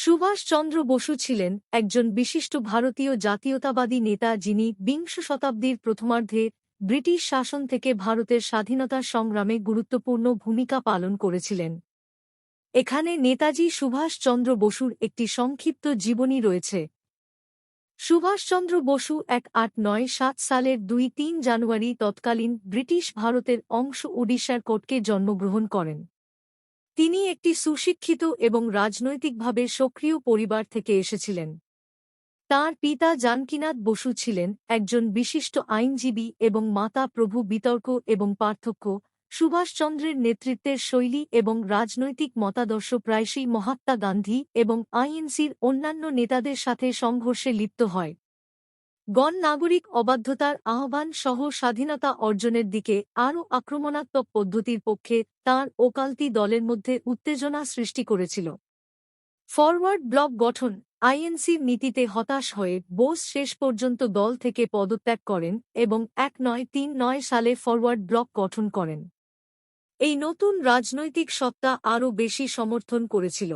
সুভাষচন্দ্র বসু ছিলেন একজন বিশিষ্ট ভারতীয় জাতীয়তাবাদী নেতা যিনি বিংশ শতাব্দীর প্রথমার্ধে ব্রিটিশ শাসন থেকে ভারতের স্বাধীনতা সংগ্রামে গুরুত্বপূর্ণ ভূমিকা পালন করেছিলেন। এখানে নেতাজি সুভাষচন্দ্র বসুর একটি সংক্ষিপ্ত জীবনী রয়েছে। সুভাষচন্দ্র বসু এক আট নয় সাত সালের দুই তিন জানুয়ারি তৎকালীন ব্রিটিশ ভারতের অংশ ওড়িশার কোটকে জন্মগ্রহণ করেন। তিনি একটি সুশিক্ষিত এবং রাজনৈতিকভাবে সক্রিয় পরিবার থেকে এসেছিলেন। তাঁর পিতা জানকিনাথ বসু ছিলেন একজন বিশিষ্ট আইনজীবী এবং মাতা প্রভু বিতর্ক এবং পার্থক্য, সুভাষচন্দ্রের নেতৃত্বের শৈলী এবং রাজনৈতিক মতাদর্শ প্রায়শই মহাত্মা গান্ধী এবং আইএনসির অন্যান্য নেতাদের সাথে সংঘর্ষে লিপ্ত হয়। গণ নাগরিক অবাধ্যতার আহ্বান সহ স্বাধীনতা অর্জনের দিকে আরও আক্রমণাত্মক পদ্ধতির পক্ষে তাঁর ওকালতি দলের মধ্যে উত্তেজনা সৃষ্টি করেছিল। ফরওয়ার্ড ব্লক গঠন আইএনসির নীতিতে হতাশ হয়ে বোস শেষ পর্যন্ত দল থেকে পদত্যাগ করেন এবং এক নয় তিন নয় সালে ফরওয়ার্ড ব্লক গঠন করেন। এই নতুন রাজনৈতিক সত্তা আরও বেশি সমর্থন করেছিল।